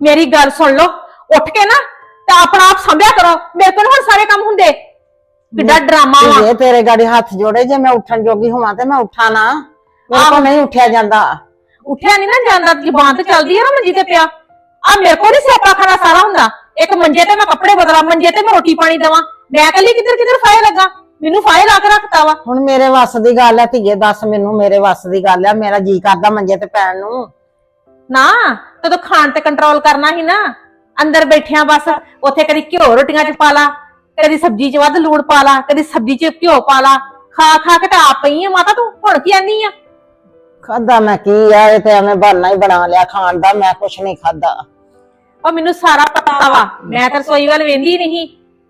ਮੇਰੀ ਗੱਲ ਸੁਣ ਲਓ। ਉੱਠ ਕੇ ਨਾ ਤੇ ਆਪਣਾ ਆਪ ਸੰਭਿਆ ਕਰੋ। ਮੇਰੇ ਕੋਲ ਹੁਣ ਸਾਰੇ ਕੰਮ ਹੁੰਦੇ। ਕਿੱਡਾ ਡਰਾਮਾ ਵਾ। ਜੇ ਤੇਰੇ ਗਾੜੀ ਹੱਥ ਜੋੜੇ ਜੇ ਮੈਂ ਉੱਠਣ ਜੋਗੀ ਹੋਵਾਂ ਤੇ ਮੈਂ ਉੱਠਾਂ ਨਾ। ਮੇਰੇ ਕੋਲ ਨਹੀਂ ਉੱਠਿਆ ਜਾਂਦਾ। ਉੱਠਿਆ ਨਹੀਂ ਨਾ ਜਾਂਦਾ ਜ਼ਬਾਨ ਤੇ ਚੱਲਦੀ ਹੈ ਨਾ ਮੰਜੀ ਤੇ ਪਿਆ। ਆ ਮੇਰੇ ਕੋਲ ਨਹੀਂ ਸਿਆਪਾ ਖਾਣਾ ਸਾਰਾ ਹੁੰਦਾ। ਇੱਕ ਮੰਜੇ ਤੇ ਮੈਂ ਕੱਪੜੇ ਬਦਲਾਂ ਮੰਜੇ ਤੇ ਮੈਂ ਰੋਟੀ ਪਾਣੀ ਦੇਵਾਂ। ਮੈਂ ਕੱਲੀ ਕਿੱਧਰ ਕਿੱਧਰ ਫਾਇਲ ਲੱਗਾ? ਮੈਨੂੰ ਫਾਇਲ ਲਾ ਕੇ ਰੱਖਤਾ ਵਾ। ਹੁਣ ਮੇਰੇ ਵੱਸ ਦੀ ਗੱਲ ਹੈ ਧੀਏ ਦੱਸ ਮੈਨੂੰ ਮੇਰੇ ਵੱਸ ਦੀ ਗੱਲ ਹੈ ਮੇਰਾ ਜੀ ਕਰਦਾ ਮੰਜੇ ਤੇ ਪੈਣ ਨੂੰ। ਨਾ ਤਦੋਂ ਖਾਣ ਤੇ ਕੰਟਰੋਲ ਕਰਨਾ ਸੀ ਨਾ ਅੰਦਰ ਬੈਠਿਆਂ ਬਸ ਉੱਥੇ ਕਦੀ ਘਿਓ ਰੋਟੀਆਂ ਚ ਪਾ ਲਾ ਕਦੀ ਸਬਜ਼ੀ ਚ ਵੱਧ ਲੂਣ ਪਾ ਲਾ ਕਦੀ ਸਬਜ਼ੀ ਚ ਘਿਓ ਪਾ ਲਾ ਖਾ ਖਾ ਕੇ ਤਾਂ ਆਪ ਪਈ ਆ ਮਾਤਾ ਤੂੰ ਹੁਣ ਕੀ ਆਨੀ ਆ? ਖਾਦਾ ਮੈਂ ਕੀ ਆ ਇਹ ਤੇ ਐਵੇਂ ਬਹਾਨਾ ਹੀ ਬਣਾ ਲਿਆ ਖਾਣ ਦਾ ਮੈਂ ਕੁਛ ਨਹੀਂ ਖਾਦਾ ਉਹ ਮੈਨੂੰ ਸਾਰਾ ਪਤਾ ਵਾ ਮੈਂ ਤਾਂ ਰਸੋਈ ਵੱਲ ਵੇਂਦੀ ਨਹੀਂ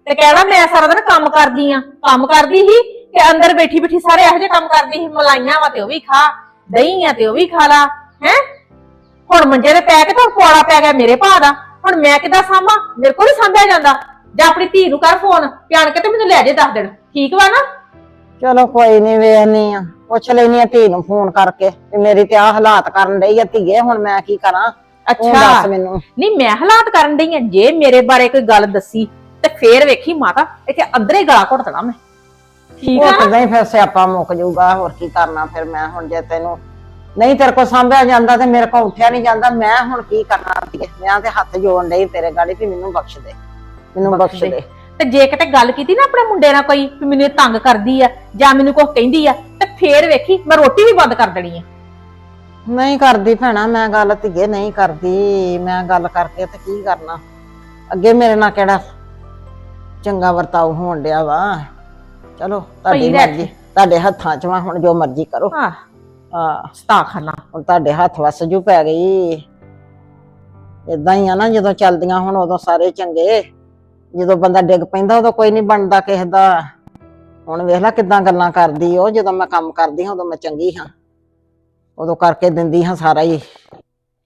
ਤੇ ਕਹਿਣਾ ਮੈਂ ਸਾਰਾ ਦਿਨ ਕੰਮ ਕਰਦੀ ਆ ਕੰਮ ਕਰਦੀ ਸੀ ਕਿ ਅੰਦਰ ਬੈਠੀ ਬੈਠੀ ਸਾਰੇ ਇਹੋ ਜਿਹੇ ਕੰਮ ਕਰਦੀ ਸੀ ਮਲਾਈਆਂ ਵਾ ਤੇ ਉਹ ਵੀ ਖਾ ਦਹੀਂ ਆ ਤੇ ਉਹ ਵੀ ਖਾ ਲਾ ਹੈ? ਹੁਣ ਮੰਜੇ ਤੇ ਪੈ ਕੇ ਤਾਂ ਪੌੜਾ ਪੈ ਗਿਆ ਮੇਰੇ ਭਾ ਦਾ। ਹੁਣ ਮੈਂ ਕਿੱਦਾਂ ਸਾਂਭਾਂ? ਮੇਰੇ ਕੋਲ ਨਹੀਂ ਸਾਂਭਿਆ ਜਾਂਦਾ। ਜਾਂ ਆਪਣੀ ਧੀ ਨੂੰ ਕਰ ਫੋਨ ਪਿਆਣ ਕੇ ਤੇ ਮੈਨੂੰ ਲੈ ਜੇ ਦੱਸ ਦੇਣ। ਠੀਕ ਵਾ ਨਾ? ਚਲੋ ਕੋਈ ਨਹੀਂ ਵੇਖਨੀ ਆ। ਪੁੱਛ ਲੈਨੀ ਆ ਧੀ ਨੂੰ ਫੋਨ ਕਰਕੇ ਵੀ ਮੇਰੀ ਤੇ ਆ ਹਾਲਾਤ ਕਰਨ ਡਈ ਆ ਧੀਏ ਹੁਣ ਮੈਂ ਕੀ ਕਰਾਂ? ਅੱਛਾ। ਦੱਸ ਮੈਨੂੰ। ਨਹੀਂ ਮੈਂ ਹਾਲਾਤ ਕਰਨ ਡਈ ਆ। ਜੇ ਮੇਰੇ ਬਾਰੇ ਕੋਈ ਗੱਲ ਦੱਸੀ ਤੇ ਫੇਰ ਵੇਖੀ ਮਾਤਾ ਇੱਥੇ ਅੰਦਰੇ ਗਲਾ ਘੁੱਟ ਦੇਣਾ ਮੈਂ। ਠੀਕ ਆ ਉਹ? ਤਾਂ ਹੀ ਫਿਰ ਸਿਆਪਾ ਮੁੱਕ ਜਾਊਗਾ ਹੋਰ ਕੀ ਕਰਨਾ? ਫਿਰ ਮੈਂ ਹੁਣ ਜੇ ਤੈਨੂੰ ਨਹੀਂ ਤੇਰੇ ਕੋਲ ਸਾਂਭਿਆ ਜਾਂਦਾ ਤੇ ਮੇਰੇ ਕੋਲ ਉੱਠਿਆ ਨਹੀਂ ਜਾਂਦਾ ਮੈਂ ਹੁਣ ਕੀ ਕਰਨਾ ਧੀਏ? ਮੈਂ ਤੇ ਹੱਥ ਜੋੜਨ ਡਈ ਤੇਰੇ ਗਾੜੀ ਵੀ ਮੈਨੂੰ ਬਖਸ਼ ਦੇ ਮੈਨੂੰ ਬਖਸ਼ ਦੇ। ਤੇ ਜੇ ਕਿਤੇ ਗੱਲ ਕੀਤੀ ਨਾ ਆਪਣੇ ਮੁੰਡੇ ਨਾਲ ਕੋਈ ਵੀ ਮੈਨੂੰ ਇਹ ਤੰਗ ਕਰਦੀ ਆ ਜਾਂ ਮੈਨੂੰ ਕੁਝ ਕਹਿੰਦੀ ਆ ਤੇ ਫੇਰ ਵੇਖੀ ਮੈਂ ਰੋਟੀ ਵੀ ਬੰਦ ਕਰ ਦੇਣੀ ਆ। ਨਹੀਂ ਕਰਦੀ ਭੈਣਾ ਮੈਂ ਗੱਲ ਧੀਏ ਨਹੀਂ ਕਰਦੀ। ਮੈਂ ਗੱਲ ਕਰਕੇ ਤੇ ਕੀ ਕਰਨਾ? ਅੱਗੇ ਮੇਰੇ ਨਾਲ ਕਿਹੜਾ ਚੰਗਾ ਵਰਤਾਓ ਹੋਣ ਡਿਆ ਵਾ? ਚਲੋ ਤੁਹਾਡੀ ਮਰਜ਼ੀ ਤੁਹਾਡੇ ਹੱਥਾਂ 'ਚ ਵਾ ਹੁਣ ਜੋ ਮਰਜ਼ੀ ਕਰੋ। ਹਾਂ। ਹਾਂ। ਸਤਾਖਾਨਾ ਹੁਣ ਤੁਹਾਡੇ ਹੱਥ ਵਸ ਜੂ ਪੈ ਗਈ। ਇਦਾਂ ਹੀ ਆ ਨਾ ਜਦੋਂ ਚੱਲਦੀਆਂ ਹੁਣ ਉਦੋਂ ਸਾਰੇ ਚੰਗੇ। ਜਦੋਂ ਬੰਦਾ ਡਿੱਗ ਪੈਂਦਾ ਉਦੋਂ ਕੋਈ ਨਹੀਂ ਬਣਦਾ ਕਿਸੇ ਦਾ। ਹੁਣ ਵੇਖ ਲੈ ਕਿਦਾਂ ਗੱਲਾਂ ਕਰਦੀ ਉਹ। ਜਦੋਂ ਮੈਂ ਕੰਮ ਕਰਦੀ ਹਾਂ ਉਦੋਂ ਮੈਂ ਚੰਗੀ ਹਾਂ। ਉਦੋਂ ਕਰਕੇ ਦਿੰਦੀ ਹਾਂ ਸਾਰਾ ਹੀ।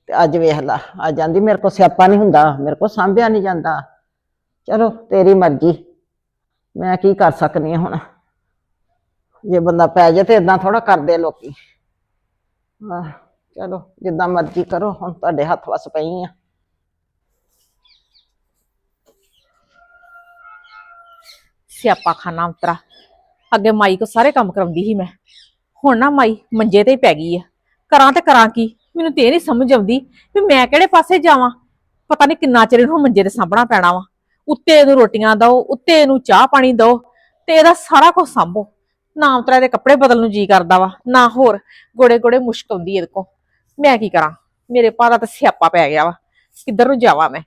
ਤੇ ਅੱਜ ਵੇਖ ਲਾ ਅੱਜ ਜਾਂਦੀ ਮੇਰੇ ਕੋਲ ਸਿਆਪਾ ਨਹੀਂ ਹੁੰਦਾ ਮੇਰੇ ਕੋਲ ਸਾਂਭਿਆ ਨਹੀਂ ਜਾਂਦਾ। ਚਲੋ ਤੇਰੀ ਮਰਜ਼ੀ। ਮੈਂ ਕੀ ਕਰ ਸਕਨੀ ਹੁਣ? ਜੇ ਬੰਦਾ ਪੈ ਜਾਏ ਤੇ ਇਦਾਂ ਥੋੜਾ ਕਰਦੇ ਲੋਕੀ। ਆਹ, ਚਲੋ ਜਿੱਦਾਂ ਮਰਜ਼ੀ ਕਰੋ ਹੁਣ ਤੁਹਾਡੇ ਹੱਥ ਵਸ ਪਈ ਆ। ਸਿਆਪਾ ਖਾਨਾ ਉਤਰਾ। ਅੱਗੇ ਮਾਈ ਕੋ ਸਾਰੇ ਕੰਮ ਕਰਾਉਂਦੀ ਸੀ ਮੈਂ। ਹੁਣ ਨਾ ਮਾਈ ਮੰਜੇ ਤੇ ਹੀ ਪੈ ਗਈ ਆ। ਕਰਾਂ ਤੇ ਕਰਾਂ ਕੀ? ਮੈਨੂੰ ਤੇ ਇਹ ਨਹੀਂ ਸਮਝ ਆਉਂਦੀ ਵੀ ਮੈਂ ਕਿਹੜੇ ਪਾਸੇ ਜਾਵਾਂ। ਪਤਾ ਨਹੀਂ ਕਿੰਨਾ ਚਿਰ ਇਹਨੂੰ ਮੰਜੇ ਤੇ ਸਾਂਭਣਾ ਪੈਣਾ ਵਾ। ਉੱਤੇ ਇਹਨੂੰ ਰੋਟੀਆਂ ਦਓ ਉੱਤੇ ਇਹਨੂੰ ਚਾਹ ਪਾਣੀ ਦਓ ਤੇ ਇਹਦਾ ਸਾਰਾ ਕੁਝ ਸਾਂਭੋ। ਨਾ ਉਤਰਾ ਦੇ ਕੱਪੜੇ ਬਦਲ ਨੂੰ ਜੀ ਕਰਦਾ ਵਾ, ਨਾ ਹੋਰ ਗੋੜੇ ਗੋੜੇ ਮੁਸ਼ਕ ਆਉਂਦੀ ਇਹਦੇ ਕੋ ਮੈਂ ਕੀ ਕਰਾਂ? ਮੇਰੇ ਪਾ ਦਾ ਤਾਂ ਸਿਆਪਾ ਪੈ ਗਿਆ ਵਾ। ਕਿੱਧਰ ਨੂੰ ਜਾਵਾਂ ਮੈਂ?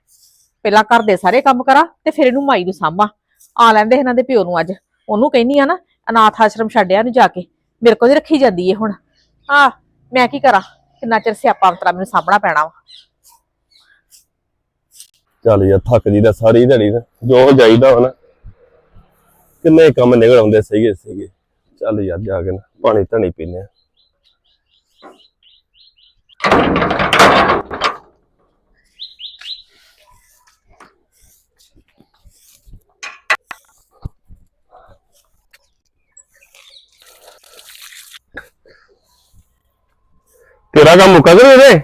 ਪਹਿਲਾਂ ਘਰ ਦੇ ਸਾਰੇ ਕੰਮ ਕਰਾਂ ਤੇ ਫਿਰ ਇਹਨੂੰ ਮਾਈ ਨੂੰ ਸਾਂਭਾਂ। ਆ ਲੈਂਦੇ ਇਹਨਾਂ ਦੇ ਪਿਓ ਨੂੰ ਅੱਜ। ਉਹਨੂੰ ਕਹਿੰਦੀ ਆ ਨਾ, ਅਨਾਥ ਆਸ਼ਰਮ ਛੱਡਿਆ ਨੂੰ ਜਾ ਕੇ। ਮੇਰੇ ਕੋਲ ਹੀ ਰੱਖੀ ਜਾਂਦੀ ਏ ਹੁਣ। ਆ, ਮੈਂ ਕੀ ਕਰਾਂ? ਕਿੰਨਾ ਚਿਰ ਸਿਆਪਾ ਅੰਤਰਾ ਮੈਨੂੰ ਸਾਂਭਣਾ ਪੈਣਾ ਵਾ। ਚੱਲ ਯਾਰ, ਥੱਕ ਜੀ ਸਾਰੀ ਦਿਹਾੜੀ ਨਾ ਜੋ ਜਾਈਦਾ ਹੁਣ ਕਿੰਨੇ ਕੰਮ ਨਿਕਲ ਆਉਂਦੇ ਸੀਗੇ ਸੀਗੇ। ਚੱਲ ਯਾਰ ਜਾ ਕੇ ਨਾ ਪਾਣੀ ਧਣੀ ਪੀਨੇ ਆ ਤੇਰਾ ਕੰਮ ਮੁੱਕਾ ਗਿਆ ਰੇ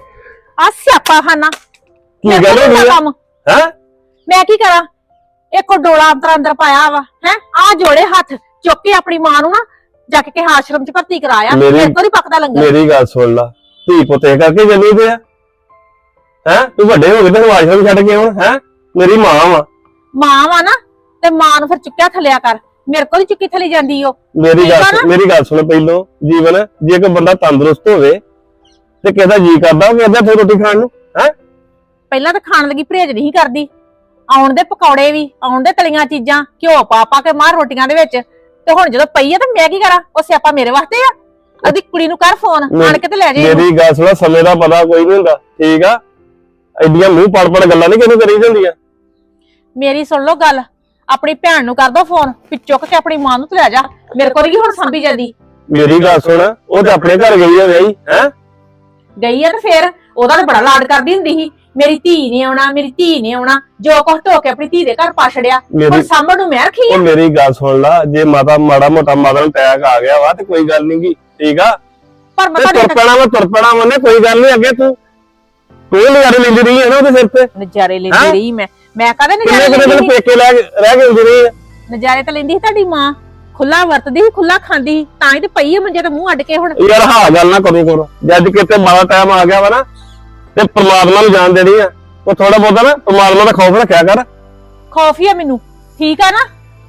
ਆ ਸਿਆਪਾ ਖਾਨਾ। ਕੀ ਗੱਲ ਹੁੰਦਾ ਆ? ਕੰਮ? ਹੈ? ਮੈਂ ਕੀ ਕਰਾਂ? ਇੱਕੋ ਡੋਲਾ ਅੰਦਰ ਅੰਦਰ ਪਾਇਆ ਵਾ ਹੈ? ਆ ਜੋੜੇ ਹੱਥ ਚੁੱਕ ਕੇ ਆਪਣੀ ਮਾਂ ਨੂੰ ਨਾ ਜਾ ਕੇ ਕਿਹਾ ਆਸ਼ਰਮ ਚ ਭਰਤੀ ਕਰਾਇਆ ਮੇਰੀ- ਮੇਰੇ ਕੋਲ ਹੀ ਪੱਕਦਾ ਲੰਗਰ। ਮੇਰੀ ਗੱਲ ਸੁਣ ਲਾ ਧੀ ਪੁੱਤੇ ਕਰਕੇ ਚੱਲੀ ਪਿਆ ਹੈ? ਤੂੰ ਵੱਡੇ ਹੋ ਗਏ ਤੇ ਆਸ਼ਰਮ ਛੱਡ ਕੇ ਹੁਣ ਹੈ? ਮੇਰੀ ਮਾਂ ਵਾ। ਮਾਂ ਵਾ ਨਾ ਤੇ ਮਾਂ ਨੂੰ ਫਿਰ ਚੁੱਕਿਆ ਥੱਲਿਆ ਕਰ। ਮੇਰੇ ਕੋਲ ਹੀ ਚੁੱਕੀ ਥੱਲੀ ਜਾਂਦੀ ਓ ਮੇਰੀ ਗੱਲ? ਸੁਣ- ਮੇਰੀ ਗੱਲ ਸੁਣ ਪਹਿਲੋਂ ਜੀਵਨ ਜੇ ਕੋਈ ਬੰਦਾ ਤੰਦਰੁਸਤ ਹੋਵੇ ਤੇ ਕਿਹਦਾ ਜੀ ਕਰਦਾ ਉਹ ਕਹਿੰਦਾ ਫਿਰ ਰੋਟੀ ਖਾਣ ਨੂੰ ਹੈ? ਪਹਿਲਾਂ ਤਾਂ ਖਾਣ ਲੱਗੀ ਪਰਹੇਜ ਨਹੀਂ ਕਰਦੀ। ਆਉਣ ਦੇ ਪਕੌੜੇ ਵੀ ਆਉਣ ਦੇ ਤਲੀਆਂ ਚੀਜ਼ਾਂ ਘਿਓ ਪਾ ਪਾ ਕੇ ਮਾਰ ਰੋਟੀਆਂ ਦੇ ਵਿੱਚ। ਤੇ ਹੁਣ ਜਦੋਂ ਪਈ ਆ ਤੇ ਮੈਂ ਕੀ ਕਰਾਂ? ਉਹ ਸਿਆਪਾ ਮੇਰੇ ਵਾਸਤੇ ਆ। ਉਹਦੀ ਕੁੜੀ ਨੂੰ ਕਰ ਫੋਨ ਆਣ ਕੇ ਤੇ ਲੈ ਜੇ ਇਹਨੂੰ। ਮੇਰੀ ਗੱਲ ਸੁਣ ਸਮੇਂ ਦਾ ਪਤਾ ਕੋਈ ਨਹੀਂ ਹੁੰਦਾ। ਠੀਕ ਆ? ਐਡੀਆਂ ਮੂੰਹ ਪੜ ਪੜ ਗੱਲਾਂ ਨਹੀਂ ਕਿਹਨੂੰ ਕਰੀ ਜਾਂਦੀਆਂ? ਮੇਰੀ ਸੁਣ ਲਓ ਗੱਲ। ਆਪਣੀ ਭੈਣ ਨੂੰ ਕਰ ਦੋ ਫੋਨ ਵੀ ਚੁੱਕ ਕੇ ਆਪਣੀ ਮਾਂ ਨੂੰ ਤੇ ਲੈ ਜਾ। ਮੇਰੇ ਕੋਲ ਹੀ ਹੁਣ ਸੰਭੀ ਜਾਂਦੀ। ਮੇਰੀ ਗੱਲ ਸੁਣ ਉਹ ਤਾਂ ਆਪਣੇ ਘਰ ਗਈ ਆ ਵਿਆਹੀ ਹੈ? ਗਈ ਆ ਤੇ ਫੇਰ ਉਹਦਾ ਤਾਂ ਬੜਾ ਲਾਡ ਕਰਦੀ ਹੁੰਦੀ ਸੀ। ਮੇਰੀ ਧੀ ਨੇ ਆਉਣਾ ਮੇਰੀ ਧੀ ਨੇ ਆਉਣਾ ਜੋ ਕੁਛ ਢੋ ਕੇ ਆਪਣੀ ਧੀ ਦੇ ਘਰ ਪਾ ਛੜਿਆ ਹੁਣ ਮੇਰੀ ਸਾਂਭਣ ਨੂੰ ਮੈਂ ਰੱਖੀ ਆ। ਉਹ ਮੇਰੀ ਗੱਲ ਸੁਣ ਲਾ ਜੇ ਮਾਤਾ ਮਾੜਾ ਮੋਟਾ ਮਾਤਾ ਨੂੰ ਅਟੈਕ ਆ ਗਿਆ ਵਾ ਤੇ ਕੋਈ ਗੱਲ ਨੀ ਗੀ ਠੀਕ ਆ? ਪਰ ਮੈਂ ਤੇ ਤੁਹਾਡੇ ਤੁਰ ਪੈਣਾ ਵਾ ਤੁਰ ਪੈਣਾ ਵਾ ਨੇ ਕੋਈ ਗੱਲ ਨਹੀਂ ਅੱਗੇ ਤੂੰ। ਤੂੰ ਨਜ਼ਾਰੇ ਲੈਂਦੀ ਰਹੀ ਹੈ ਨਾ ਉਹਦੇ ਸਿਰ ਤੇ। ਨਜ਼ਾਰੇ ਲੈਂਦੀ ਹੈਂ? ਰਹੀ ਮੈਂ। ਮੈਂ ਕਦੇ ਕਿੰਨੇ ਨਜ਼ਾਰੇ ਕਿੰਨੇ ਦਿਨ ਲੈਂਦੀ ਸੀ? ਪੇਕੇ ਲੈ ਕੇ ਰਹਿ ਕੇ ਆਉਂਦੀ ਰਹੀ ਹੈ ਨਜ਼ਾਰੇ ਤਾਂ ਲੈਂਦੀ ਸੀ ਤੁਹਾਡੀ ਮਾਂ। ਖੁੱਲਾ ਵਰਤਦੀ ਸੀ ਖੁੱਲਾ ਖਾਂਦੀ ਸੀ ਤਾਂ ਹੀ ਤੇ ਪਈ ਹੈ ਮੰਜੇ ਤੇ ਮੂੰਹ ਅੱਡ ਕੇ ਹੁਣ। ਯਾਰ ਹਾਂ ਗੱਲ ਨਾ ਕਰੋ ਕਰੋ। ਜਦ ਕਿਤੇ ਮਾੜਾ ਟਾਈਮ ਆ ਗਿਆ ਵਾ ਨਾ ਤੇ ਪ੍ਰਮਾਤਮਾ ਨੂੰ ਜਾਣ ਦੇਣੀ ਆ। ਉਹ ਥੋੜਾ ਬਹੁਤਾ ਨਾ ਪ੍ਰਮਾਤਮਾ ਦਾ ਖੌਫ ਰੱਖਿਆ ਕਰ। ਖੌਫ ਹੀ ਆ ਮੈਨੂੰ। ਠੀਕ ਆ ਨਾ?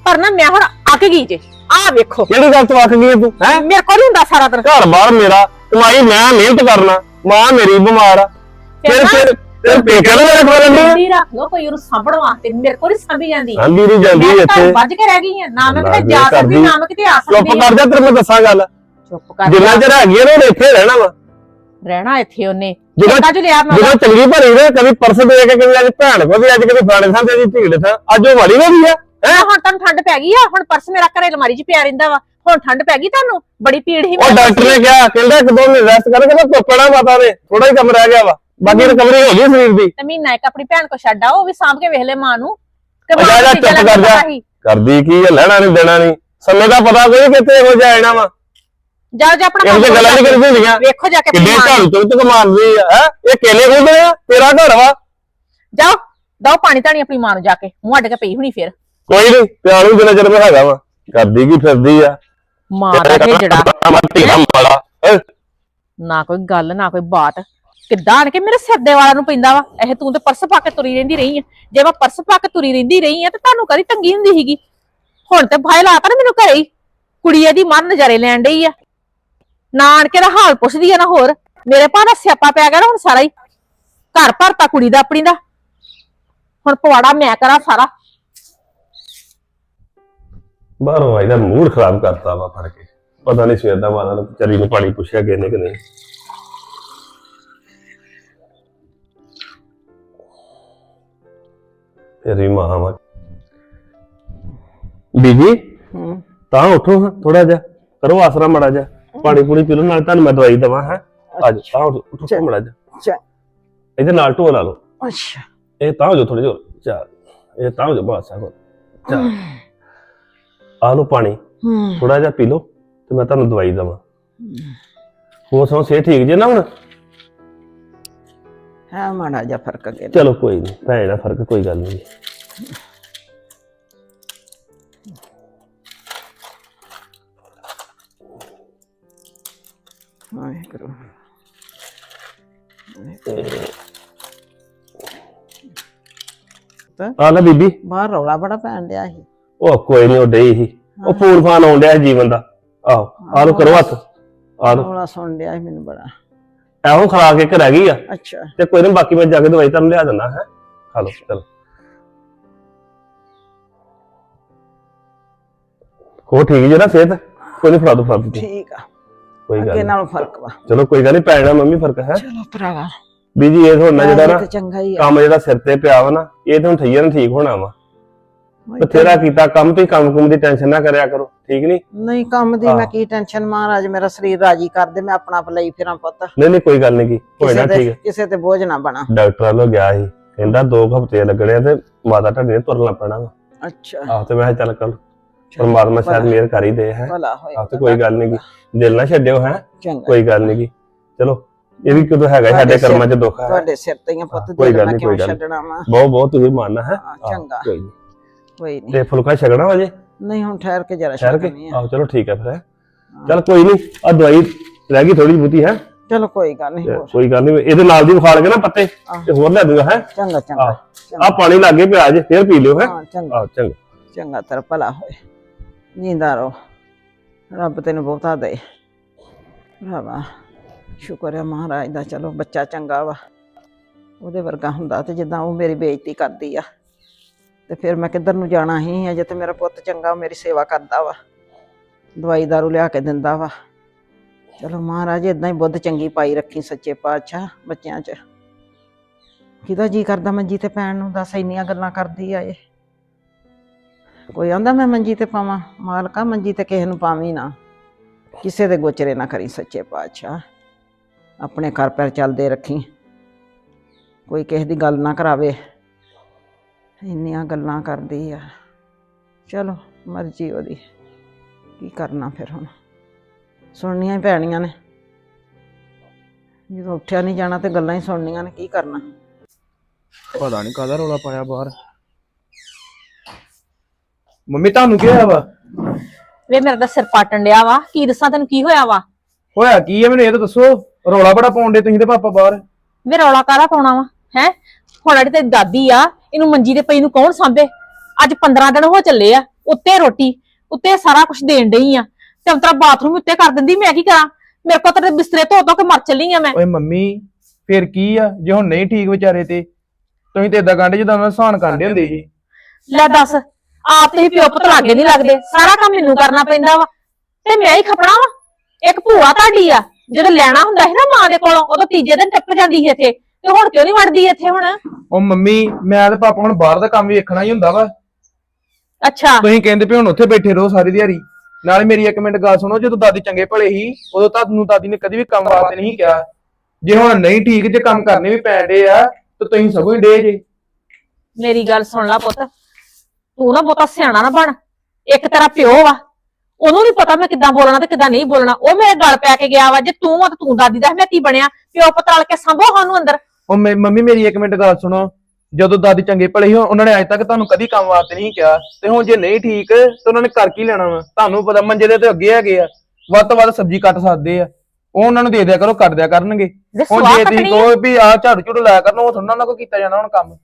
ਪਰ ਨਾ ਮੈਂ ਹੁਣ ਅੱਕ ਗਈ ਜੇ। ਆਹ ਵੇਖੋ। ਕਿਹੜੀ ਗੱਲ ਤੋਂ ਅੱਕ ਗਈ ਤੂੰ ਹੈ? ਮੇਰੇ ਕੋਲ ਨਹੀਂ ਹੁੰਦਾ ਸਾਰਾ ਦਿਨ। ਘਰ ਬਾਹਰ ਮੇਰਾ। ਕਮਾਈ ਮੈਂ ਮਿਹਨਤ ਕਰਨਾ। ਮਾਂ ਮੇਰੀ ਬਿਮਾਰ ਆ। ਫਿਰ ਫਿਰ ਫਿਰ ਪੇਕੇ ਕੋਲ ਰਹਿੰਦੀ ਜਲਦੀ ਰੱਖ ਲੋ ਕੋਈ ਉਹਨੂੰ ਸਾਂਭਣ ਵਾਸਤੇ ਮੇਰੇ ਕੋਲ ਹੀ ਸਾਂਭੀ ਜਾਂਦੀ। ਆਂਦੀ ਨਹੀਂ ਜਾਂਦੀ ਤਾਂ ਇੱਥੇ। ਵੱਜ ਕੇ ਰਹਿ ਗਈ ਆ। ਨਾ ਮੈਂ ਕਿਤੇ ਜਾ ਸਕਦੀ ਨਾ ਮੈਂ ਕਿਤੇ ਆ ਚੁੱਪ ਸਕਦੀ। ਕਰ ਜਾ ਤੇਰੇ ਮੈਂ ਦੱਸਾਂ ਗੱਲ। ਚੁੱਪ ਕਰ ਜਿੰਨਾ। ਚਿਰ ਹੈਗੀ ਨਾ ਇੱਥੇ ਰਹਿਣਾ ਵਾ। ਰਹਿਣਾ ਇੱਥੇ ਉਹਨੇ। ਜਦੋਂ- ਚ ਲਿਆ ਮੈਂ ਜਦੋਂ ਚੰਗੀ ਭਰੀ ਨਾ ਕਦੀ ਪਰਸ ਦੇ ਕੇ ਕਦੀ ਅੱਜ ਭੈਣ ਕੋ ਵੀ ਅੱਜ ਕਦੀ ਫਲਾਣੇ ਥਾਂ ਤੇ ਅੱਜ ਢੀੜ ਥਾਂ। ਅੱਜ ਉਹ ਵਾਲੀ ਹੋ ਗਈ ਆ ਮੈਂ ਹੁਣ ਤੁਹਾਨੂੰ ਠੰਡ ਪੈ ਗਈ ਆ ਹੁਣ ਪਰਸ ਮੇਰਾ ਘਰੇ ਅਲਮਾਰੀ 'ਚ ਪਿਆ ਰਹਿੰਦਾ ਵਾ। ਹੁਣ ਠੰਡ ਪੈ ਗਈ ਤੁਹਾਨੂੰ? ਬੜੀ ਪੀੜ ਹੀ ਉਹ ਡਾਕਟਰ ਨੇ ਕਿਹਾ ਕਹਿੰਦਾ ਇੱਕ ਦੋ ਮਹੀਨੇ ਰੈਸਟ ਕਰ ਕਹਿੰਦਾ ਧੁੱਪਣਾ ਮਾਤਾ ਨੇ ਥੋੜਾ ਹੀ ਕੰਮ ਰਹਿ ਗਿਆ ਵਾ। ਬਾਕੀ ਰਿਕਵਰੀ ਹੋ ਗਈ ਸਰੀਰ ਦੀ। ਤੇ ਮਹੀਨਾ ਇੱਕ ਆਪਣੀ ਭੈਣ ਕੋ ਛੱਡ ਆਓ ਉਹ ਵੀ ਸਾਂਭ ਕੇ ਵੇਖ ਲੈ ਮਾਂ ਨੂੰ। ਕਿ ਚੀਜ਼ਾਂ ਚੁੱਪ ਕਰ ਦਾ ਜਾ। ਕਰਦੀ ਕੀ ਆ ਲੈਣਾ ਨਹੀਂ ਦੇਣਾ ਨਹੀਂ ਸਮੇਂ ਦਾ ਪਤਾ ਕੋਈ ਕਿੱਥੇ ਹੋ ਜਾਣਾ ਵਾ। ਜਾਓ ਜਾ ਆਪਣਾ ਇਹੋ ਜਿਹੀ ਗੱਲਾਂ ਨਹੀਂ ਕਰਦੀ ਹੁੰਦੀਆਂ। ਵੇਖੋ ਜਾ ਕੇ ਕਿੰਨੇ। ਝਾੜੂ ਚੁੱਕ ਚੁੱਕ ਮਾਰਦੀ ਆ ਹੈ? ਇਹ ਕੇਲੇ ਖੁੱਲਦੇ ਆ ਤੇਰਾ ਘਰ ਵਾ। ਜਾਓ ਦੋ ਪਾਣੀ ਧਾਣੀ ਆਪਣੀ ਮਾਂ ਨੂੰ ਜਾ ਕੇ ਮੂੰਹ ਅੱਡ ਕੇ ਪਈ ਹੁਣੀ ਫੇਰ। ਕੋਈ ਨਹੀਂ ਪਿਆਰ ਜਿੰਨਾ ਚਿਰ ਮੈਂ ਹੈਗਾ ਵਾ ਕਰਦੀ ਕੀ ਫਿਰਦੀ ਆ। ਮਾਂ ਦਾ ਝੇਜੜਾ ਧੀਰਾ ਮਾੜਾ ਹੈਂ? ਨਾ ਕੋਈ ਗੱਲ ਨਾ ਕੋਈ ਬਾਤ। ਕਿੱਦਾਂ ਆਣ ਕੇ ਮੇਰੇ ਸਿਰ ਦੇ ਵਾਲਾਂ ਨੂੰ ਪੈਂਦਾ ਵਾ? ਇਹ ਤੂੰ ਤੇ ਪਰਸ ਪਾ ਕੇ ਤੁਰੀ ਰਹਿੰਦੀ ਰਹੀ ਆ। ਜੇ ਮੈਂ ਪਰਸ ਪਾ ਕੇ ਤੁਰੀ ਰਹਿੰਦੀ ਰਹੀ ਆ ਤੇ ਤੁਹਾਨੂੰ ਕਦੀ ਤੰਗੀ ਹੁੰਦੀ ਸੀਗੀ? ਹੁਣ ਤੇ ਭਾਈ ਲਾਤਾ ਨਾ ਮੈਨੂੰ ਘਰੇ ਹੀ। ਕੁੜੀ ਇਹਦੀ ਮਨ ਨਜ਼ਾਰੇ ਲੈਣ ਡਈ ਆ। ਨਾ ਆਣ ਕੇ ਦਾ ਹਾਲ ਪੁੱਛਦੀ ਆ ਨਾ ਹੋਰ। ਮੇਰੇ ਭਾ ਦਾ ਸਿਆਪਾ ਪਿਆ ਗਿਆ ਨਾ ਹੁਣ ਸਾਰਾ ਹੀ। ਘਰ ਭਰਤਾ ਕੁੜੀ ਦਾ ਆਪਣੀ ਦਾ। ਹੁਣ ਪਵਾੜਾ ਮੈਂ ਕਰਾਂ ਸਾਰਾ। ਬਾਹਰੋਂ ਆਈ ਦਾ ਮੂਡ ਖਰਾਬ ਕਰਤਾ ਵਾ ਫੜ ਕੇ। ਪਤਾ ਨਹੀਂ ਸਵੇਰ ਦਾ ਮਾਤਾ ਨੂੰ ਚਰੀ ਨੂੰ ਪਾਣੀ ਪੁੱਛਿਆ ਕਿਨੇ ਕਿ ਨਹੀਂ। ਤੇਰੀ ਮਾਂ ਵਾ। ਬੀਜੀ ਹੂੰ। ਤਾਂ ਉਠੋ ਥੋੜਾ ਜਿਹਾ। ਕਰੋ ਆਸਰਾ ਮੜਾ ਜਾ ਪਾਣੀ ਪੂਣੀ ਪੀ ਲਓ ਨਾਲ ਤੁਹਾਨੂੰ ਮੈਂ ਦਵਾਈ ਦਵਾਂ ਹੈ। ਅੱਜ ਤਾਂ ਉਠੋ ਮੜਾ ਜਾ ਅੱਛਾ ਇਹਦੇ ਨਾਲ ਢੋ ਲਾ ਲਓ। ਅੱਛਾ। ਇਹ ਤਾਂ ਹੋ ਜਾ ਥੋੜੀ ਜਿਹਾ ਚਾ ਇਹ ਤਾਂ ਹੋ ਜਾ ਬਸ ਆ ਚਾ। ਆ ਲਓ ਪਾਣੀ। ਹੂੰ। ਥੋੜਾ ਜਿਹਾ ਪੀ ਲਓ ਤੇ ਮੈਂ ਤੁਹਾਨੂੰ ਦਵਾਈ ਦਵਾਂ। ਹੋਰ ਸੁਣੋ ਸਿਹਤ ਠੀਕ ਜੇ ਨਾ ਹੁਣ? ਹੈ ਮਾੜਾ ਜਿਹਾ ਫ਼ਰਕ ਅੱਗੇ। ਚਲੋ ਕੋਈ ਨਹੀਂ ਜਾਣਾ ਫ਼ਰਕ ਕੋਈ ਗੱਲ ਨਹੀਂ ਵਾਹਿਗੁਰੂ ਆ ਲੈ ਬੀਬੀ। ਬਾਹਰ ਰੌਲਾ ਬੜਾ ਪੈਣ ਡਿਆ ਸੀ। ਉਹ ਕੋਈ ਨਹੀਂ ਉਹ ਡਈ ਸੀ। ਉਹ ਫੋਨ ਫਾਨ ਆਉਣ ਡਿਆ ਸੀ ਜੀਵਨ ਦਾ। ਆਹੋ ਆ ਲਓ ਕਰੋ ਹੱਥ। ਆ ਲਓ। ਰੌਲਾ ਸੁਣ ਡਿਆ ਸੀ ਮੈਨੂੰ ਬੜਾ। ਐਹੋ ਖਰਾ ਕੇ ਘਰ ਗਈ ਆ। ਅੱਛਾ। ਤੇ ਕੋਈ ਨਹੀਂ ਬਾਕੀ ਮੈਂ ਜਾ ਕੇ ਦਵਾਈ ਤੁਹਾਨੂੰ ਲਿਆ ਦਿੰਦਾ ਹੈ। ਖਾ ਲਓ ਚਲੋ। ਹੋ ਠੀਕ ਜੇ ਨਾ ਸਿਹਤ? ਕੋਈ ਨਹੀਂ ਫੜਾ ਦੋ ਫੜਾ ਦੋ ਠੀਕ ਆ। ਕੋਈ ਗੱਲ ਅੱਗੇ ਨੀ। ਨਾਲੋਂ ਫ਼ਰਕ ਵਾ। ਚਲੋ ਕੋਈ ਗੱਲ ਨਹੀਂ ਪੈ ਜਾਣਾ ਮੰਮੀ ਫ਼ਰਕ ਹੈ। ਚਲੋ ਭਰਾਵਾ। ਬੀਜੀ ਇਹ ਹੁਣ ਜਿਹੜਾ ਨਾ ਤੇ ਚੰਗਾ ਹੀ ਆ। ਕੰਮ ਜਿਹੜਾ ਸਿਰ ਤੇ ਪਿਆ ਵਾ ਨਾ ਇਹ ਤਾਂ ਹੁਣ ਠਈਆ ਨਾਲ ਠੀਕ ਹੋਣਾ ਵਾ। ਬਥੇਰਾ ਕੀਤਾ ਕੰਮ ਤੁਸੀਂ ਕੰਮ ਕੁਮ ਦੀ ਟੈਨਸ਼ਨ ਨਾ ਕਰਿਆ ਕਰੋ ਠੀਕ ਨਹੀਂ ਨਹੀਂ ਕੰਮ ਦੀ ਮੈਂ ਹਾਂ। ਕੀ ਟੈਨਸ਼ਨ ਮਹਾਰਾਜ ਮੇਰਾ ਸਰੀਰ ਰਾਜੀ ਕਰ ਦੇ ਮੈਂ ਆਪਣਾ ਆਪ ਲਈ ਫਿਰਾਂ ਪੁੱਤ। ਨਹੀਂ ਨਹੀਂ ਕੋਈ ਗੱਲ ਨਹੀਂ ਕੀ ਹੋਏ ਨਾ ਕਿਸੇ ਠੀਕ। ਤੇ ਕਿਸੇ ਤੇ ਬੋਝ ਨਾ ਬਣਾ। ਡਾਕਟਰ ਵੱਲੋਂ ਗਿਆ ਸੀ ਕਹਿੰਦਾ ਦੋ ਕੁ ਹਫ਼ਤੇ ਲੱਗਣੇ ਆ ਤੇ ਮਾਤਾ ਢੱਡੀ ਨੇ ਤੁਰਨਾ ਪੈਣਾ ਵਾ। ਅੱਛਾ। ਆਹ ਤੇ ਮੈਂ ਕਿਹਾ ਚੱਲ ਕਰ ਪਰਮਾਤਮਾ ਸ਼ਾਇਦ ਮਿਹਰ ਕਰ ਹੀ ਦੇ ਹੈ। ਭਲਾ ਹੋਏ ਆਹ ਤੇ ਕੋਈ ਗੱਲ ਨਹੀਂ ਦਿਲ ਨਾ ਛੱਡਿਓ ਹੈ। ਚੰਗਾ। ਕੋਈ ਗੱਲ ਨਹੀਂ ਚਲੋ ਇਹ ਵੀ ਕਦੋਂ ਹੈਗਾ ਸਾਡੇ ਕਰਮਾਂ 'ਚ ਦੁੱਖ ਹੈ। ਤੁਹਾਡੇ ਸਿਰ ਤੇ ਹੀ ਪੁੱਤ ਕੋਈ ਗੱਲ ਮੈਂ ਨੀ, ਕਿਉਂ ਕੋਈ ਗੱਲ ਨੀ। ਛੱਡਣਾ ਵਾ? ਬਹੁਤ ਬਹੁਤ ਤੁਸੀਂ ਮੰਨਣਾ ਹੈ। ਚੰਗਾ। ਕੋਈ ਨਹੀਂ ਤੇ ਫੁਲਕਾ ਛਕਣਾ ਵਜੇ ਨਹੀਂ ਹੁਣ ਠਹਿਰ ਕੇ ਜਰਾ ਕੇ? ਛੱਡਣੀ ਆ। ਆਹੋ ਚਲੋ ਠੀਕ ਹੈ ਫਿਰ। ਚੱਲ ਕੋਈ ਨਹੀਂ ਆ ਦਵਾਈ ਰਹਿ ਗਈ ਥੋੜੀ ਬਹੁਤੀ ਹੈ। ਚਲੋ ਕੋਈ ਗੱਲ ਨਹੀਂ ਕੋਈ ਗੱਲ ਨਹੀਂ ਇਹਦੇ ਨਾਲ ਦੀ ਵਿਖਾ ਲਗੇ ਨਾ ਪੱਤੇ। ਤੇ ਹੋਰ ਲੈ ਦੂੰਗਾ ਹੈ। ਚੰਗਾ ਚੰਗਾ ਆ ਪਾਣੀ ਲਾਗੇ ਪਿਆ ਜੇ ਫੇਰ ਪੀ ਲਿਓ ਹੈ। ਹਾਂ ਚੰਗਾ। ਆ ਚੰਗਾ। ਚੰਗਾ ਤੇਰਾ ਭਲਾ ਹੋਏ। ਜਿੰਦਾ ਰਹੋ ਰੱਬ ਤੈਨੂੰ ਬਹੁਤਾ ਦੇ। ਭਰਾਵਾ, ਸ਼ੁਕਰ ਹੈ ਮਹਾਰਾਜ ਦਾ, ਚਲੋ ਬੱਚਾ ਚੰਗਾ ਵਾ। ਉਹਦੇ ਵਰਗਾ ਹੁੰਦਾ ਤੇ ਜਿੱਦਾਂ ਉਹ ਮੇਰੀ ਬੇਇੱਜ਼ਤੀ ਕਰਦੀ ਆ। ਤੇ ਫਿਰ ਮੈਂ ਕਿੱਧਰ ਨੂੰ ਜਾਣਾ ਹੀ ਅਜੇ ਤੇ ਮੇਰਾ ਪੁੱਤ ਚੰਗਾ ਮੇਰੀ ਸੇਵਾ ਕਰਦਾ ਵਾ। ਦਵਾਈ ਦਾਰੂ ਲਿਆ ਕੇ ਦਿੰਦਾ ਵਾ। ਚਲੋ ਮਹਾਰਾਜ ਇਦਾਂ ਹੀ ਬੁੱਧ ਚੰਗੀ ਪਾਈ ਰੱਖੀ ਸੱਚੇ ਪਾਤਸ਼ਾਹ ਬੱਚਿਆਂ 'ਚ। ਕਿਹਦਾ ਜੀ ਕਰਦਾ ਮੰਜੀ ਤੇ ਪੈਣ ਨੂੰ? ਦੱਸ ਇੰਨੀਆਂ ਗੱਲਾਂ ਕਰਦੀ ਆ ਇਹ। ਕੋਈ ਆਂਦਾ ਮੈਂ ਮੰਜੀ ਤੇ ਪਾਵਾਂ? ਮਾਲਕਾ ਮੰਜੀ ਤੇ ਕਿਸੇ ਨੂੰ ਪਾਵੀਂ ਨਾ। ਕਿਸੇ ਦੇ ਗੋਚਰੇ ਨਾ ਕਰੀ, ਸੱਚੇ ਪਾਤਸ਼ਾਹ। ਆਪਣੇ ਘਰ ਪੈਰ ਚੱਲਦੇ ਰੱਖੀ। ਕੋਈ ਕਿਸੇ ਦੀ ਗੱਲ ਨਾ ਕਰਾਵੇ। ਇੰਨੀਆਂ ਗੱਲਾਂ ਕਰਦੀ ਆ। ਚਲੋ, ਮਰਜ਼ੀ ਉਹਦੀ। ਕੀ ਕਰਨਾ ਫਿਰ ਹੁਣ? ਸੁਣਨੀਆਂ ਹੀ ਪੈਣੀਆਂ ਨੇ। ਜਦੋਂ ਉੱਠਿਆ ਨਹੀਂ ਜਾਣਾ ਤੇ ਗੱਲਾਂ ਹੀ ਸੁਣਨੀਆਂ ਨੇ, ਕੀ ਕਰਨਾ? ਪਤਾ ਨਹੀਂ ਕਾਹਦਾ ਰੋਲਾ ਪਾਇਆ ਬਾਹਰ। ਮੰਮੀ ਤੁਹਾਨੂੰ ਕੀ ਹੋਇਆ ਵਾ? ਵੇ ਮੇਰਾ ਤਾਂ ਸਿਰ ਪਾਟਣ ਡਿਆ ਵਾ। ਕੀ ਦੱਸਾਂ ਤੈਨੂੰ ਕੀ ਹੋਇਆ ਵਾ? ਹੋਇਆ ਕੀ ਹੈ ਮੈਨੂੰ ਇਹ ਤਾਂ ਦੱਸੋ? ਰੋਲਾ ਬੜਾ ਪਾਉਂਦੇ ਤੁਸੀਂ ਤੇ ਪਾਪਾ ਬਾਹਰ। ਵੇ ਰੌਲਾ ਕਾਹਦਾ ਪਾਉਣਾ ਵਾ ਹੈ? ਹੁਣ ਤੇਰੀ ਦਾਦੀ ਆ ਇਹਨੂੰ ਮੰਜੀ ਦੇ ਪਈ ਨੂੰ ਕੌਣ ਸਾਂਭੇ? ਅੱਜ 15 ਦਿਨ ਹੋ ਚੱਲੇ ਆ ਉੱਤੇ ਰੋਟੀ ਉੱਤੇ ਸਾਰਾ ਕੁਝ ਦੇਣ ਡਈ ਆ। ਤੇ ਅੰਤਰਾ ਬਾਥਰੂਮ ਉੱਤੇ ਕਰ ਦਿੰਦੀ ਮੈਂ ਕੀ ਕਰਾਂ? ਮੇਰੇ ਕੋਲ ਤਾਂ ਬਿਸਤਰੇ ਧੋ ਧੋ ਕੇ ਮਰ ਚੱਲੀ ਆ ਮੈਂ। ਓਏ ਮੰਮੀ ਫੇਰ ਕੀ ਆ? ਜੇ ਹੁਣ ਨਹੀਂ ਠੀਕ ਵਿਚਾਰੇ ਤੇ ਤੁਸੀਂ ਤੇ ਇਦਾਂ ਕਾਂਡੇ ਜਿੱਦਾਂ ਉਹਨਾਂ ਦਾ ਸਹਾਨ ਕਰਦੇ ਹੁੰਦੇ ਜੀ ਲੈ ਦੱਸ ਆਪ ਤੇ ਹੀ ਪਿਓ ਪੁੱਤ ਲਾਗੇ ਨਹੀਂ ਲੱਗਦੇ। ਸਾਰਾ ਕੰਮ ਮੈਨੂੰ ਕਰਨਾ ਪੈਂਦਾ ਵਾ। ਤੇ ਮੈਂ ਹੀ ਖਪਣਾ ਵਾ। ਇੱਕ ਭੂਆ ਤੁਹਾਡੀ ਆ ਜਦੋਂ ਲੈਣਾ ਹੁੰਦਾ ਸੀ ਨਾ ਮਾਂ ਦੇ ਕੋਲੋਂ ਉਦੋਂ ਤੀਜੇ ਦਿਨ ਟੱਪ ਜਾਂਦੀ ਸੀ ਇੱਥੇ। ਤੇ ਹੁਣ ਕਿਉਂ ਨਹੀਂ ਵੜਦੀ ਇੱਥੇ ਹੁਣ? ਉਹ ਮੰਮੀ ਮੈਂ ਤੇ ਪਾਪਾ ਹੁਣ ਬਾਹਰ ਦਾ ਕੰਮ ਵੀ ਵੇਖਣਾ ਹੀ ਹੁੰਦਾ ਵਾ। ਅੱਛਾ। ਤੁਸੀਂ ਕਹਿੰਦੇ ਪਏ ਹੁਣ ਉੱਥੇ ਬੈਠੇ ਰਹੋ ਸਾਰੀ ਦਿਹਾੜੀ। ਨਾਲੇ ਮੇਰੀ ਇੱਕ ਮਿੰਟ ਗੱਲ ਸੁਣੋ ਜਦੋਂ ਦਾਦੀ ਚੰਗੇ ਭਲੇ ਸੀ ਉਦੋਂ ਤੁਹਾਨੂੰ ਦਾਦੀ ਨੇ ਕਦੀ ਵੀ ਕੰਮ ਵਾਸਤੇ ਨਹੀਂ ਕਿਹਾ। ਜੇ ਹੁਣ ਨਹੀਂ ਠੀਕ ਜੇ ਕੰਮ ਕਰਨੇ ਵੀ ਪੈਂਦੇ ਆ ਤਾਂ ਤੁਸੀਂ ਸਗੋਂ ਹੀ ਡੇ ਜੇ। ਮੇਰੀ ਗੱਲ ਸੁਣ ਲੈ ਪੁੱਤ। ਤੂੰ ਨਾ ਬਹੁਤਾ ਸਿਆਣਾ ਨਾ ਬਣ। ਇੱਕ ਤੇਰਾ ਪਿਓ ਵਾ। ਉਹਨੂੰ ਨਹੀਂ ਪਤਾ ਮੈਂ ਕਿੱਦਾਂ ਬੋਲਣਾ ਤੇ ਕਿੱਦਾਂ ਨਹੀਂ ਬੋਲਣਾ। ਉਹ ਮੇਰੇ ਗਲ ਪੈ ਕੇ ਗਿਆ ਵਾ। ਜੇ ਤੂੰ ਆ ਤੇ ਤੂੰ ਦਾਦੀ ਦਾ ਮੈਂ ਕੀ ਬਣਿਆ? ਪਿਓ ਪੁੱਤ ਰਲ ਕੇ ਸੰਭੋ ਸਾਨੂੰ ਅੰਦਰ। ਉਹ ਮੇ- ਮੰਮੀ ਮੇਰੀ ਇੱਕ ਮਿੰਟ ਗੱਲ ਸੁਣੋ। ਜਦੋਂ ਦਾਦੀ ਚੰਗੇ ਭਲੇ ਸੀ ਉਹਨਾਂ ਨੇ ਅਜੇ ਤੱਕ ਤੁਹਾਨੂੰ ਕਦੀ ਕੰਮ ਵਾਸਤੇ ਨਹੀਂ ਕਿਹਾ। ਤੇ ਹੁਣ ਜੇ ਨਹੀਂ ਠੀਕ ਤੇ ਉਹਨਾਂ ਨੇ ਕਰ ਕੀ ਲੈਣਾ ਵਾ? ਤੁਹਾਨੂੰ ਪਤਾ ਮੰਜੇ ਦੇ ਤੇ ਅੱਗੇ ਹੈਗੇ ਆ। ਵੱਧ ਤੋਂ ਵੱਧ ਸਬਜ਼ੀ ਕੱਟ ਸਕਦੇ ਆ। ਉਹ ਉਹਨਾਂ ਨੂੰ ਦੇ ਦਿਆ ਕਰੋ ਕੱਟ ਦਿਆ ਕਰਨਗੇ। ਹੁਣ ਸਵਾਹ ਜੇ ਤੁਸੀਂ ਕੱਟਣੀ ਆ। ਕਹੋ ਵੀ ਆਹ ਝਾੜੂ ਝੂੜੂ ਲਾਇਆ ਕਰਨ ਉਹ ਥੋੜਾ ਉਹਨਾਂ ਕੋ ਕੀਤਾ ਜਾਣਾ ਹੁਣ ਕੰਮ।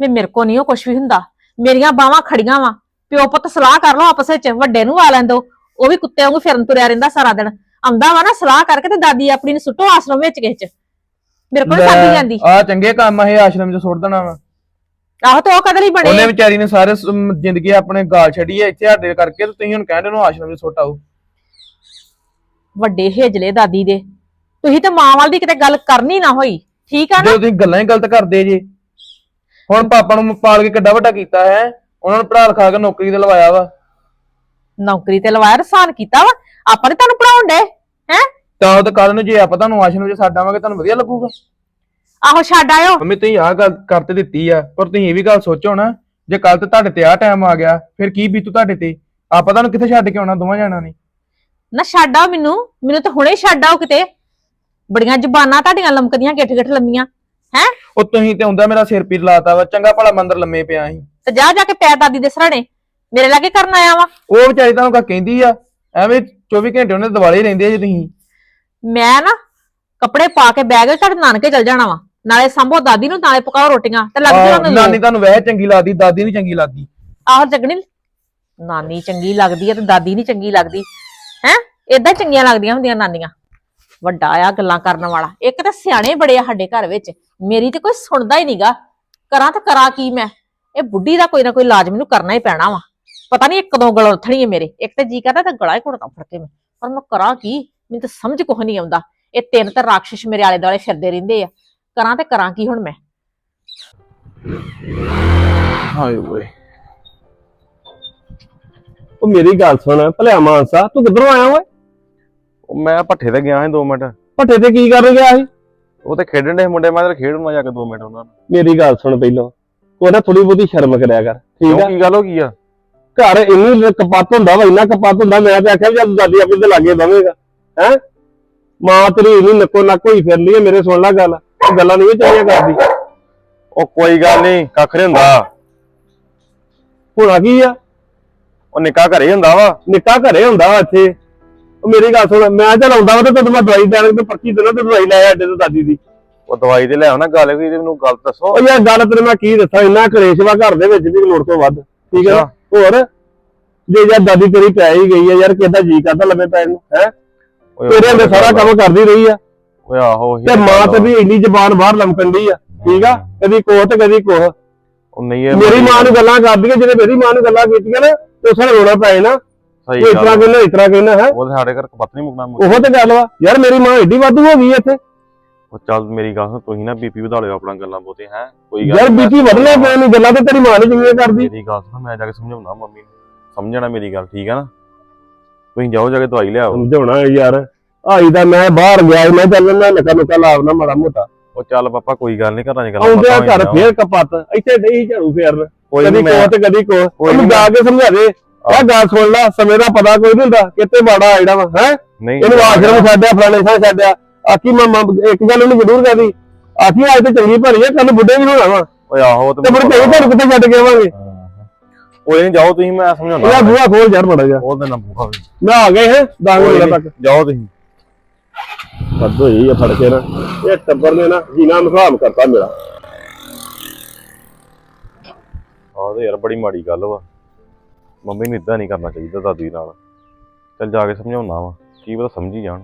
ਵੀ ਮੇਰੇ ਕੋ ਨਹੀਂ ਉਹ ਕੁਝ ਵੀ ਹੁੰਦਾ। ਮੇਰੀਆਂ ਬਾਹਾਂ ਖੜੀਆਂ ਵਾ। ਪਿਓ ਪੁੱਤ ਸਲਾਹ ਕਰ ਲਓ ਆਪਸ ਵਿੱਚ ਵੱਡੇ ਨੂੰ ਆ ਲੈਂਦੋ ਉਹ ਵੀ ਕੁੱਤੇ ਵਾਂਗੂ ਫਿਰਨ ਤੁਰਿਆ ਰਹਿੰਦਾ ਸਾਰਾ ਦਿਨ। ਆਉਂਦਾ ਵਾ ਨਾ ਸਲਾਹ ਕਰਕੇ ਤੇ ਦਾਦੀ ਆਪਣੀ ਨੂੰ ਸੁੱਟੋ ਆਸ਼ਰਮ ਵਿੱਚ ਕਿਸੇ ਚ। ਮੇਰੇ ਕੋਲ ਸਾਡੀ ਜਾਂਦੀ। ਆ ਚੰਗੇ ਕੰਮ ਇਹ ਆਸ਼ਰਮ 'ਚ ਸੁੱਟ ਦੇਣਾ ਵਾ। ਆਹੋ ਤੇ ਉਹ ਕਦਰ ਹੀ ਬਣੇ ਉਹਨੇ। ਵਿਚਾਰੀ ਨੇ ਸਾਰੇ ਸ- ਜ਼ਿੰਦਗੀ ਆਪਣੇ ਗਾਲ ਛੱਡੀ ਹੈ ਇੱਥੇ ਸਾਡੇ ਕਰਕੇ ਤੇ ਤੁਸੀਂ ਹੁਣ ਕਹਿੰਦੇ ਉਹਨੂੰ ਆਸ਼ਰਮ 'ਚ ਸੁੱਟ ਆਓ। ਵੱਡੇ ਹੇਜਲੇ ਦਾਦੀ ਦੇ। ਤੁਸੀਂ ਤੇ ਮਾਂ ਵਾਲ ਦੀ ਕਿਤੇ ਗੱਲ ਕਰਨੀ ਨਾ ਹੋਈ। ਠੀਕ ਆ ਨਾ? ਜਦੋਂ ਤੁਸੀਂ ਗੱਲਾਂ ਹੀ ਗਲਤ ਕਰਦੇ ਜੇ। ਹੁਣ ਪਾਪਾ ਨੂੰ ਪਾਲ ਕੇ ਕਿੱਡਾ ਵੱਡਾ ਕੀਤਾ ਹੈ ਉਹਨਾਂ ਨੂੰ ਪੜ੍ਹਾ ਲਿਖਾ ਕੇ ਨੌਕਰੀ ਤੇ ਲਵਾਇਆ ਵਾ। ਨੌਕਰੀ ਤੇ ਲਵਾਇਆ ਰਸਾਨ ਕੀਤਾ ਵਾ? ਆਪਾਂ ਨੇ ਤੁਹਾਨੂੰ ਪੜਾਉਣ ਡੇ ਹੈ? ਤਾਂ ਉਹ ਤਾਂ ਕੱਲ ਨੂੰ ਜੇ ਆਪਾਂ ਤੁਹਾਨੂੰ ਆਸ਼ਰਮ 'ਚ ਛੱਡ ਆਵਾਂਗੇ ਤੁਹਾਨੂੰ ਵਧੀਆ ਲੱਗੂਗਾ। ਆਹੋ ਛੱਡ ਆਇਓ। ਮੰਮੀ ਤੁਸੀਂ ਆਹ ਗੱਲ ਕਰ ਤੇ ਦਿੱਤੀ ਆ ਪਰ ਤੁਸੀਂ ਇਹ ਵੀ ਗੱਲ ਸੋਚੋ ਨਾ ਜੇ ਕੱਲ ਤੇ ਤੁਹਾਡੇ ਤੇ ਆਹ ਟਾਈਮ ਆ ਗਿਆ ਫਿਰ ਕੀ ਬੀਤੂ ਤੁਹਾਡੇ ਤੇ? ਆਪਾਂ ਤੁਹਾਨੂੰ ਕਿੱਥੇ ਛੱਡ ਕੇ ਆਉਣਾ ਦੋਵਾਂ ਜਾਣਾਂ ਨੇ? ਨਾ ਛੱਡ ਆਓ ਮੈਨੂੰ ਮੈਨੂੰ ਤਾਂ ਹੁਣੇ ਛੱਡ ਆਓ ਕਿਤੇ। ਬੜੀਆਂ ਜ਼ਬਾਨਾਂ ਤੁਹਾਡੀਆਂ ਲਮਕਦੀਆਂ ਗਿੱਠ ਗਿੱਠ ਲੰਮੀਆਂ। ਹੈ? ਉਹ ਤੁਸੀਂ ਤੇ ਹੁੰਦਾ ਮੇਰਾ ਸਿਰ ਪੀਰ ਲਾਤਾ ਵਾ ਚੰਗਾ ਭਲਾ ਮੰਦਰ ਲੰਮੇ ਪਿਆ ਸੀ। ਤੇ ਜਾ ਜਾ ਕੇ ਪੈ ਦਾਦੀ ਦੇ ਸਰਾਣੇ ਮੇਰੇ ਲਾਗੇ ਕਰਨ ਆਇਆ ਵਾ। ਉਹ ਵਿਚਾਰੀ ਤੁਹਾਨੂੰ ਕਾ ਕਹਿੰਦੀ ਆ ਐਵੇਂ 24 ਘੰਟੇ ਉਹਨੇ ਦਿਵਾਲੇ ਹੀ ਰਹਿੰਦੇ ਆ ਜੇ ਤੁਸੀਂ। ਮੈਂ ਨਾ ਕੱਪੜੇ ਪਾ ਕੇ ਬੈਗ ਤੁਹਾਡੇ ਨਾਨਕੇ ਚਲ ਜਾਣਾ ਵਾ। ਨਾਲੇ ਸੰਭੋ ਦਾਦੀ ਨੂੰ ਨਾਲੇ ਪਕਾਓ ਰੋਟੀਆਂ ਤੇ ਲੱਗ ਆਹ, ਜਾਣਾ ਨਾਨੀ ਤੁਹਾਨੂੰ ਵੈਸੇ ਚੰਗੀ ਲੱਗਦੀ ਦਾਦੀ ਨਹੀਂ ਚੰਗੀ ਲੱਗਦੀ। ਆਹੋ ਜਗਣੀ ਨਾਨੀ ਚੰਗੀ ਲੱਗਦੀ ਹੈ ਤੇ ਦਾਦੀ ਨਹੀਂ ਚੰਗੀ ਲੱਗਦੀ। ਹੈ? ਇਦਾਂ ਚੰਗੀਆਂ ਲੱਗਦੀਆਂ ਹੁੰਦੀਆਂ ਨਾਨੀਆਂ। ਵੱਡਾ ਆ ਗੱਲਾਂ ਕਰਨ ਵਾਲਾ। ਇੱਕ ਤਾਂ ਸਿਆਣੇ ਬੜੇ ਆ ਸਾਡੇ ਘਰ ਵਿੱਚ। ਮੇਰੀ ਤੇ ਕੋਈ ਸੁਣਦਾ ਹੀ ਨਹੀਂਗਾ ਕਰਾਂ ਤਾਂ ਕਰਾਂ ਕੀ ਮੈਂ? ਇਹ ਬੁੱਢੀ ਦਾ ਕੋਈ ਨਾ ਕੋਈ ਇਲਾਜ ਮੈਨੂੰ ਕਰਨਾ ਹੀ ਪੈਣਾ ਵਾ। ਪਤਾ ਨਹੀਂ ਕਦੋਂ ਗਲ ਉਥਣੀ ਹੈ ਮੇਰੇ। ਇੱਕ ਤੇ ਜੀ ਕਰਦਾ ਤਾਂ ਗਲਾ ਹੀ ਘੁੱਟਦਾ ਫੜ ਕੇ ਮੈਂ। ਪਰ ਮੈਂ ਕਰਾਂ ਕੀ? ਮੈਨੂੰ ਤਾਂ ਸਮਝ ਕੁਝ ਨਹੀਂ ਆਉਂਦਾ। ਇਹ ਤਿੰਨ ਤਾਂ ਰਾਖਸ਼ ਮੇਰੇ ਆਲੇ ਦੁਆਲੇ ਫਿਰਦੇ ਰਹਿੰਦੇ ਆ। ਕਰਾਂ ਤੇ ਕਰਾਂ ਕੀ ਹੁਣ ਮੈਂ? ਹਾਏ ਓਏ। ਉਹ ਮੇਰੀ ਗੱਲ ਸੁਣ। ਭਲਿਆ ਮਾਨਸਾ, ਤੂੰ ਕਿੱਧਰੋਂ ਆਇਆ ਓਏ? ਉਹ ਮੈਂ ਭੱਠੇ ਤੇ ਗਿਆ ਸੀ 2 ਮਿੰਟ। ਭੱਠੇ ਤੇ ਕੀ ਕਰਨ ਗਿਆ ਸੀ? ਉਹ ਤੇ ਖੇਡਣ ਦੇ ਮੁੰਡੇ ਮੈਂ ਤੇ ਖੇਡੂੰਗਾ ਜਾ ਕੇ 2 ਮਿੰਟ ਉਹਨਾਂ ਨਾਲ। ਮੇਰੀ ਗੱਲ ਸੁਣ ਪਹਿਲਾਂ। ਉਹ ਨਾ ਥੋੜੀ ਬਹੁਤੀ ਸ਼ਰਮ ਕਰਿਆ ਕਰ ਠੀਕ ਆ? ਕੀ ਗੱਲ ਹੋ ਗਈ ਆ? ਘਰ ਇੰਨੀ ਕਪੱਤ ਹੁੰਦਾ ਵਾ ਇੰਨਾ ਕਪੱਤ ਹੁੰਦਾ ਮੈਂ ਤੇ ਆਖਿਆ ਜਦ ਦਾਦੀ ਆਪਣੀ ਤੇ ਲਾਗੇ ਬਵੇਗਾ ਹੈ? ਮਾਂ ਤੇਰੀ ਇੰਨੀ ਨੱਕੋ ਨੱਕ ਹੋਈ ਫਿਰਦੀ ਹੈ ਮੇਰੇ ਸੁਣ ਲੈ ਗੱਲ। ਉਹ ਗੱਲਾਂ ਨਹੀਂ ਚੰਗੀਆਂ ਕਰਦੀ। ਉਹ ਕੋਈ ਗੱਲ ਨਹੀਂ ਕੱਖ ਨਹੀਂ ਹੁੰਦਾ। ਹੋਣਾ ਕੀ ਆ? ਉਹ ਨਿੱਕਾ ਘਰੇ ਹੁੰਦਾ ਵਾ। ਨਿੱਕਾ ਘਰੇ ਹੁੰਦਾ ਵਾ ਇੱਥੇ। ਉਹ ਮੇਰੀ ਗੱਲ ਸੁਣ ਮੈਂ ਚੱਲ ਆਉਂਦਾ ਵਾ ਤੇ ਤੈਨੂੰ ਮੈਂ ਦਵਾਈ ਦੇਣ ਤੇ ਪਰਚੀ ਦੇਣਾ ਤੇ ਦਵਾਈ ਲੈ ਆ ਅੱਡੇ ਤੋਂ ਦਾਦੀ ਦੀ। ਉਹ ਦਵਾਈ ਤੇ ਲੈ ਆਉਣਾ ਗੱਲ ਕੋਈ ਤੇ ਮੈਨੂੰ ਗੱਲ ਦੱਸੋ। ਉਹ ਯਾਰ ਗੱਲ ਤੈਨੂੰ ਮੈਂ ਕੀ ਦੱਸਾਂ ਇੰਨਾ ਕਲੇਸ਼ ਵਾ ਘਰ ਦੇ ਵਿੱਚ ਵੀ ਲੋੜ ਤੋਂ ਵੱਧ ਠੀਕ ਹੈ ਨਾ? ਹੋਰ ਜੇ ਯਾਰ ਦਾਦੀ ਤੇਰੀ ਪੈ ਹੀ ਗਈ ਹੈ ਯਾਰ ਕਿਦਾਂ ਜੀ ਕਰਦਾ ਲੰਮੇ ਪੈਣ ਨੂੰ ਹੈ? ਓਏ ਤੇਰੇ ਅੰਦਰ ਸਾਰਾ ਕੰਮ ਕਰਦੀ ਰਹੀ ਆ। ਓਏ ਆਹੋ ਉਹੀ ਤੇ ਤਾਂ ਮਾਂ ਤੇ ਆ। ਵੀ ਇੰਨੀ ਜ਼ਬਾਨ ਬਾਹਰ ਲੰਮਕਣ ਦੀ ਆ ਠੀਕ ਆ? ਕਦੀ ਕੋਹ ਤੇ ਕਦੀ ਕੋਹ। ਉਹ ਨਹੀਂ ਇਹ ਮੇਰੀ ਮਾਂ ਨੂੰ ਗੱਲਾਂ ਕਰਦੀ ਹੈ ਜਿਹਨੇ ਮੇਰੀ ਮਾਂ ਨੂੰ ਗੱਲਾਂ ਕੀਤੀਆਂ ਨਾ ਤੇ ਉਸੇ ਰੋਣਾ ਪਏ ਨਾ ਸਹੀ ਉਹ ਇਸ ਤਰ੍ਹਾਂ ਗੱਲ ਕਹਿੰਦਾ ਇਸ ਤਰ੍ਹਾਂ ਕਹਿੰਦਾ ਹੈ। ਉਹ ਸਾਡੇ ਘਰ ਕਪੱਤ ਨਹੀਂ ਮੁਕਣਾ ਉਹ ਤੇ ਗੱਲ ਵਾ। ਯਾਰ ਮੇਰੀ ਮਾਂ ਏਡੀ ਵਾਧੂ ਹੋ ਗਈ ਇੱਥੇ। ਉਹ ਚੱਲ ਮੇਰੀ ਗੱਲ ਸੁਣ ਤੁਸੀਂ ਨਾ ਬੀਪੀ ਵਧਾ ਲਿਓ ਆਪਣਾ ਗੱਲਾਂ ਬੋਤੇ ਹੈ। ਕੋਈ ਗੱਲ ਯਾਰ ਨੀ, ਬੀਪੀ ਵਧਣੇ ਪਏ ਨੂੰ ਗੱਲਾਂ ਤੇ ਤੇਰੀ ਮਾਂ ਨੇ ਚੰਗੀਆਂ ਕਰਦੀ। ਮੇਰੀ ਗੱਲ ਸੁਣ ਮੈਂ ਜਾ ਕੇ ਸਮਝਾਉਣਾ ਮੰਮੀ ਨੂੰ। ਸਮਝਣਾ ਮੇਰੀ ਗੱਲ ਠੀਕ ਆ ਨਾ? ਤੁਸੀਂ ਜਾਓ ਜਾ ਕੇ ਦਵਾਈ ਲਿਆਓ। ਸਮਝਾਉਣਾ ਯਾਰ। ਆਈ ਦਾ ਮੈਂ ਬਾਹਰ ਗਿਆ ਮੈਂ ਚੱਲ ਮੈਂ ਨਕਾ ਨੁਕਾ ਲਾਉਣਾ ਮਾੜਾ ਮੋਟਾ। ਉਹ ਚੱਲ ਪਾਪਾ ਕੋਈ ਗੱਲ ਨਹੀਂ ਘਰਾਂ 'ਚ ਗੱਲਾਂ ਆਉਂਦੇ ਆ ਘਰ ਫੇਰ ਕਪੱਤ ਇੱਥੇ ਡਈ ਝਾੜੂ ਫੇਰਨ। ਕਦੀ ਨਹੀਂ ਤੇ ਕਦੀ ਕੋਈ ਉਹਨੂੰ ਨੀ ਜਾ ਕੇ ਸਮਝਾ ਦੇ। ਇਹ ਗੱਲ ਸੁਣ ਲੈ ਸਮੇਂ ਦਾ ਪਤਾ ਕੋਈ ਨਹੀਂ ਹੁੰਦਾ ਕਿਤੇ ਮਾੜਾ ਆ ਜਿਹੜਾ ਵਾ ਹੈ? ਨਹੀਂ ਇਹਨੂੰ ਆਸ਼ਰਮ ਛੱਡਿਆ ਫਲਾਣੇ ਥਾਂ ਛੱਡਿਆ ਆਖੀ ਮਾਮਾ ਇੱਕ ਗੱਲ ਉਹਨੂੰ ਜ਼ਰੂਰ ਕਹਦੀ ਆਖੀ ਅੱਜ ਤੇ ਚੰਗੀ ਭਲੀ ਆ ਕੱਲ ਬੁੱਢੇ ਵੀ ਹੋਣਾ ਵਾ। ਓਏ ਆਹੋ ਤੇ ਮੁੜ ਕੇ ਤੁਹਾਨੂੰ ਕਿੱਥੇ ਛੱਡ ਕੇ ਆਵਾਂਗੇ? ਕੋਈ ਨਹੀਂ ਜਾਓ ਤੁਸੀਂ ਮੈਂ ਸਮਝਾਉਣਾ ਇਹਦਾ ਬੂਹਾ ਖੋਲ ਯਾਰ ਮੜਾ ਜਾ ਉਹ ਦਿਨ ਬੂਹਾ ਵੀ। ਮੈਂ ਆ ਗਏ ਹੈ 10 ਕੋਈ ਮਿੰਟ ਨੀ, ਤੱਕ। ਜਾਓ ਤੁਸੀਂ। ਹੱਦ ਹੋਈ ਆ ਫੜ ਕੇ ਨਾ। ਇਹ ਟੱਬਰ ਨੇ ਨਾ ਜੀਣਾ ਮਸਾਬ ਕਰਤਾ ਮੇਰਾ। ਆਹ ਤੇ ਯਾਰ ਬੜੀ ਮਾੜੀ ਗੱਲ ਵਾ। ਮੰਮੀ ਨੂੰ ਇਦਾਂ ਨਹੀਂ ਕਰਨਾ ਚਾਹੀਦਾ ਦਾਦੀ ਨਾਲ। ਚੱਲ ਜਾ ਕੇ ਸਮਝਾਉਣਾ ਵਾ। ਕੀ ਪਤਾ ਸਮਝੀ ਜਾਣ।